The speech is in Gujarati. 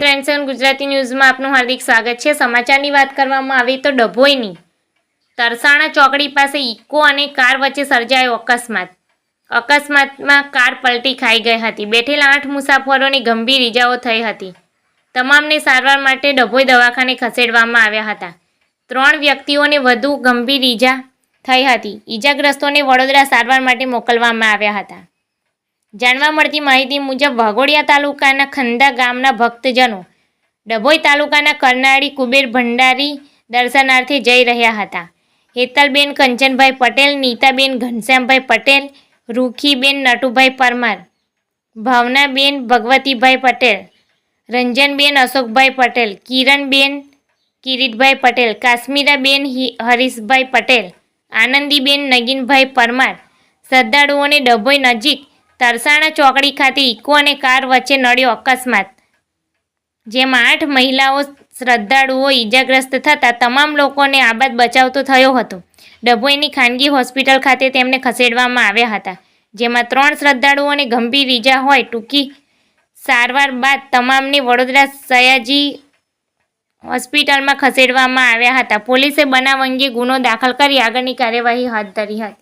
નાઇન સેવન ગુજરાતી ન્યૂઝમાં આપનું હાર્દિક સ્વાગત છે. સમાચારની વાત કરવામાં આવે તો ડભોઈની તરસાણા ચોકડી પાસે ઇકો અને કાર વચ્ચે સર્જાયો અકસ્માત. અકસ્માતમાં કાર પલટી ખાઈ ગઈ હતી. બેઠેલા આઠ મુસાફરોને ગંભીર ઇજાઓ થઈ હતી. તમામને સારવાર માટે ડભોઈ દવાખાને ખસેડવામાં આવ્યા હતા. ત્રણ વ્યક્તિઓને વધુ ગંભીર ઈજા થઈ હતી. ઈજાગ્રસ્તોને વડોદરા સારવાર માટે મોકલવામાં આવ્યા હતા. જાણવા મળતી માહિતી મુજબ વાઘોડિયા તાલુકાના ખંદા ગામના ભક્તજનો ડભોઈ તાલુકાના કરનાળી કુબેર ભંડારી દર્શનાર્થે જઈ રહ્યા હતા. હેતલબેન કંચનભાઈ પટેલ, નીતાબેન ઘનશ્યામભાઈ પટેલ, રૂખીબેન નટુભાઈ પરમાર, ભાવનાબેન ભગવતીભાઈ પટેલ, રંજનબેન અશોકભાઈ પટેલ, કિરણબેન કિરીટભાઈ પટેલ, કાશ્મીરાબેન હરીશભાઈ પટેલ, આનંદીબેન નગીનભાઈ પરમાર, શ્રદ્ધાળુઓને ડભોઈ નજીક તરસાણા ચોકડી ખાતે ઇકો અને કાર વચ્ચે નડ્યો અકસ્માત, જેમાં આઠ મહિલાઓ શ્રદ્ધાળુઓ ઈજાગ્રસ્ત થતાં તમામ લોકોને આબાદ બચાવતો થયો હતો. ડભોઈની ખાનગી હોસ્પિટલ ખાતે તેમને ખસેડવામાં આવ્યા હતા, જેમાં ત્રણ શ્રદ્ધાળુઓને ગંભીર ઈજા હોય ટૂંકી સારવાર બાદ તમામને વડોદરા સયાજી હોસ્પિટલમાં ખસેડવામાં આવ્યા હતા. પોલીસે બનાવ અંગે ગુનો દાખલ કરી આગળની કાર્યવાહી હાથ ધરી હતી.